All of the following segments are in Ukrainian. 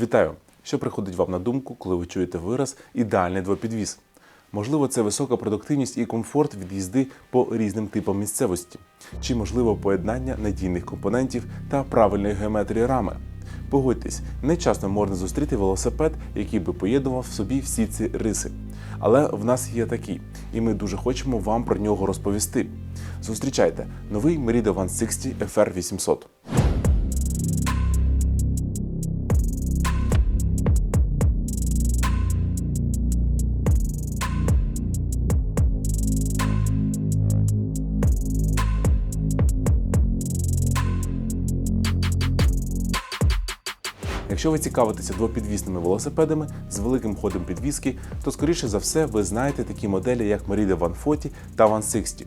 Вітаю! Що приходить вам на думку, коли ви чуєте вираз ідеальний двопідвіз? Можливо, це висока продуктивність і комфорт від їзди по різним типам місцевості, чи можливо поєднання надійних компонентів та правильної геометрії рами. Погодьтесь, не часто можна зустріти велосипед, який би поєднував в собі всі ці риси. Але в нас є такий, і ми дуже хочемо вам про нього розповісти. Зустрічайте новий Merida 160 FR 800. Якщо ви цікавитеся двопідвісними велосипедами з великим ходом підвіски, то скоріше за все ви знаєте такі моделі, як Merida 140 та 160.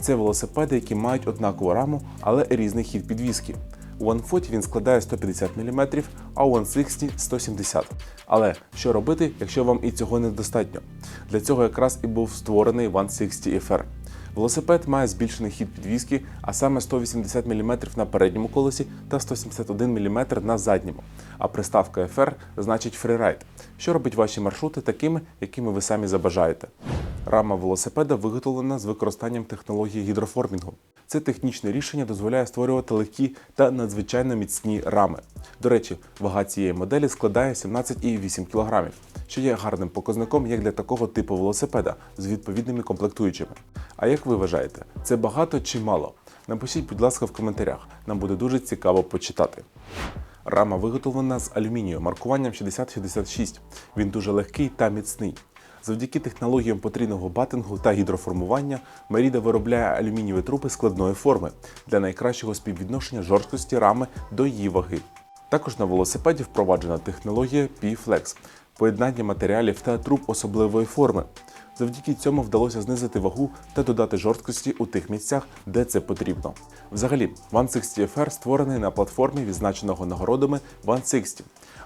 Це велосипеди, які мають однакову раму, але різний хід підвіски. У 140 він складає 150 мм, а у 160 170 Але що робити, якщо вам і цього недостатньо? Для цього якраз і був створений 160 FR. Велосипед має збільшений хід підвіски, а саме 180 мм на передньому колесі та 171 мм на задньому. А приставка FR значить фрірайд, що робить ваші маршрути такими, якими ви самі забажаєте. Рама велосипеда виготовлена з використанням технології гідроформінгу. Це технічне рішення дозволяє створювати легкі та надзвичайно міцні рами. До речі, вага цієї моделі складає 17,8 кг, що є гарним показником як для такого типу велосипеда з відповідними комплектуючими. А як ви вважаєте, це багато чи мало? Напишіть, будь ласка, в коментарях. Нам буде дуже цікаво почитати. Рама виготовлена з алюмінію маркуванням 6066. Він дуже легкий та міцний. Завдяки технологіям потрійного батингу та гідроформування Merida виробляє алюмінієві труби складної форми для найкращого співвідношення жорсткості рами до її ваги. Також на велосипеді впроваджена технологія P-Flex – поєднання матеріалів та труб особливої форми. Завдяки цьому вдалося знизити вагу та додати жорсткості у тих місцях, де це потрібно. Взагалі, 160 FR створений на платформі, відзначеного нагородами 160.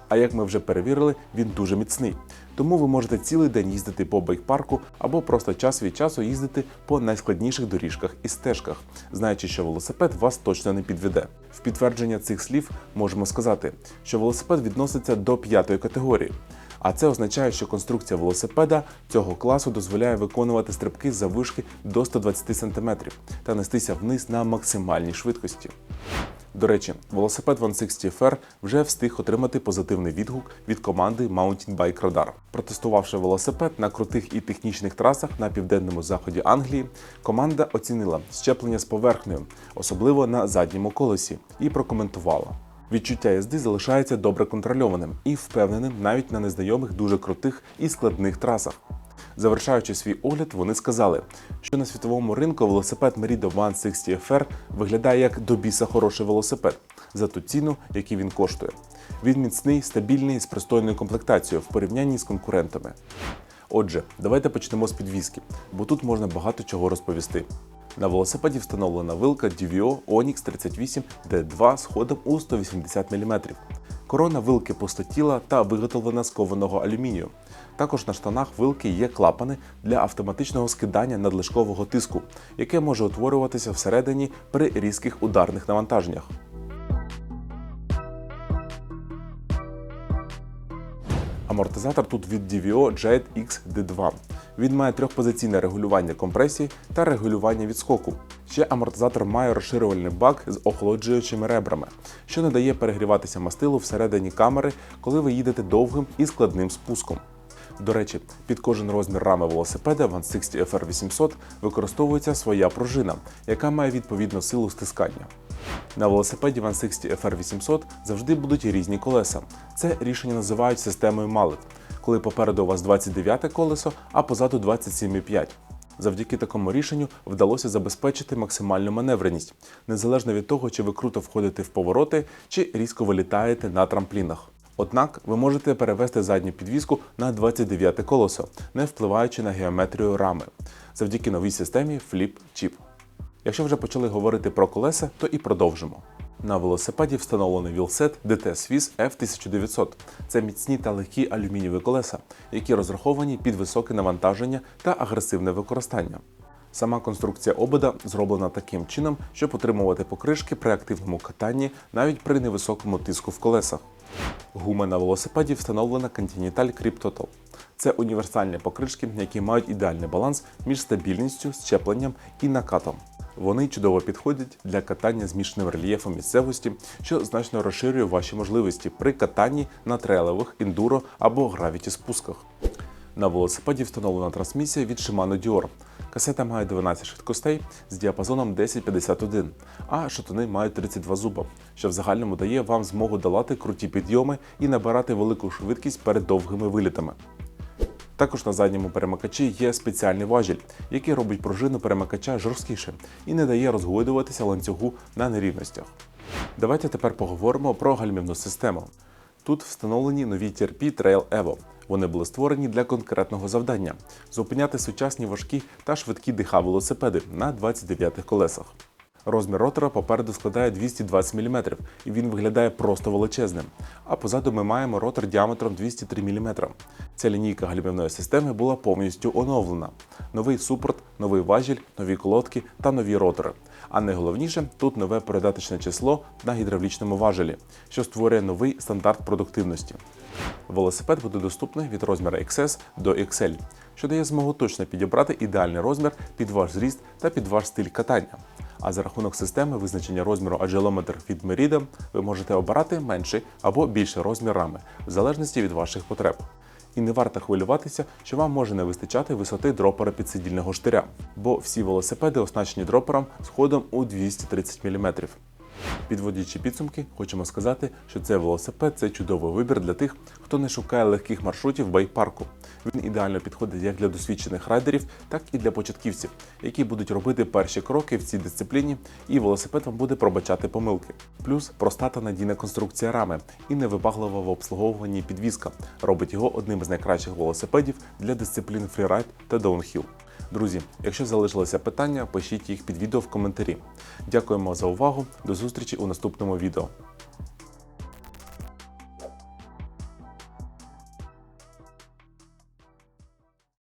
А як ми вже перевірили, він дуже міцний. Тому ви можете цілий день їздити по байкпарку або просто час від часу їздити по найскладніших доріжках і стежках, знаючи, що велосипед вас точно не підведе. В підтвердження цих слів можемо сказати, що велосипед відноситься до п'ятої категорії. А це означає, що конструкція велосипеда цього класу дозволяє виконувати стрибки з заввишки до 120 см та нестися вниз на максимальній швидкості. До речі, велосипед 160 FR вже встиг отримати позитивний відгук від команди Mountain Bike Radar. Протестувавши велосипед на крутих і технічних трасах на південному заході Англії, команда оцінила щеплення з поверхнею, особливо на задньому колесі, і прокоментувала. Відчуття їзди залишається добре контрольованим і впевненим навіть на незнайомих дуже крутих і складних трасах. Завершаючи свій огляд, вони сказали, що на світовому ринку велосипед Merida 160 FR виглядає як до біса хороший велосипед за ту ціну, яку він коштує. Він міцний, стабільний з пристойною комплектацією в порівнянні з конкурентами. Отже, давайте почнемо з підвіски, бо тут можна багато чого розповісти. На велосипеді встановлена вилка DVO Onyx 38 D2 з ходом у 180 мм. Корона вилки пустотіла та виготовлена з кованого алюмінію. Також на штанах вилки є клапани для автоматичного скидання надлишкового тиску, яке може утворюватися всередині при різких ударних навантаженнях. Амортизатор тут від DVO Jet X D2. Він має трьохпозиційне регулювання компресії та регулювання відскоку. Ще амортизатор має розширювальний бак з охолоджуючими ребрами, що не дає перегріватися мастилу всередині камери, коли ви їдете довгим і складним спуском. До речі, під кожен розмір рами велосипеда 160 FR 800 використовується своя пружина, яка має відповідну силу стискання. На велосипеді 160 FR 800 завжди будуть різні колеса. Це рішення називають системою Mallet, коли попереду у вас 29 колесо, а позаду 27,5. Завдяки такому рішенню вдалося забезпечити максимальну маневреність, незалежно від того, чи ви круто входите в повороти, чи різко вилітаєте на трамплінах. Однак ви можете перевести задню підвіску на 29 колесо, не впливаючи на геометрію рами, завдяки новій системі Flip Chip. Якщо вже почали говорити про колеса, то і продовжимо. На велосипеді встановлений вілсет DT Swiss F1900. Це міцні та легкі алюмінієві колеса, які розраховані під високе навантаження та агресивне використання. Сама конструкція обода зроблена таким чином, щоб утримувати покришки при активному катанні навіть при невисокому тиску в колесах. Гума на велосипеді встановлена Continental Cryptotal. Це універсальні покришки, які мають ідеальний баланс між стабільністю, щепленням і накатом. Вони чудово підходять для катання з мішаним рельєфом місцевості, що значно розширює ваші можливості при катанні на трейлових, ендуро або гравіті спусках. На велосипеді встановлена трансмісія від Shimano Dior. Касета має 12 швидкостей з діапазоном 1051, а шатуни мають 32 зуба, що в загальному дає вам змогу долати круті підйоми і набирати велику швидкість перед довгими вилітами. Також на задньому перемикачі є спеціальний важіль, який робить пружину перемикача жорсткіше і не дає розгойдуватися ланцюгу на нерівностях. Давайте тепер поговоримо про гальмівну систему. Тут встановлені нові TRP Trail Evo. Вони були створені для конкретного завдання зупиняти сучасні важкі та швидкі диха велосипеди на 29 колесах. Розмір ротора попереду складає 220 мм, і він виглядає просто величезним. А позаду ми маємо ротор діаметром 203 мм. Ця лінійка гальмівної системи була повністю оновлена. Новий супорт, новий важіль, нові колодки та нові ротори. А найголовніше, тут нове передаточне число на гідравлічному важелі, що створює новий стандарт продуктивності. Велосипед буде доступний від розміру XS до XL, що дає змогу точно підібрати ідеальний розмір під ваш зріст та під ваш стиль катання. А за рахунок системи визначення розміру Agilometer від Merida ви можете обирати менший або більший розмір рами, в залежності від ваших потреб. І не варто хвилюватися, що вам може не вистачати висоти дропера підсидільного штиря, бо всі велосипеди оснащені дропером з ходом у 230 мм. Підводячи підсумки, хочемо сказати, що цей велосипед це чудовий вибір для тих, хто не шукає легких маршрутів в байк-парку. Він ідеально підходить як для досвідчених райдерів, так і для початківців, які будуть робити перші кроки в цій дисципліні, і велосипед вам буде пробачати помилки. Плюс проста та надійна конструкція рами і невибаглива в обслуговуванні підвізка робить його одним з найкращих велосипедів для дисциплін фрірайд та даунхіл. Друзі, якщо залишилися питання, пишіть їх під відео в коментарі. Дякуємо за увагу. До зустрічі у наступному відео.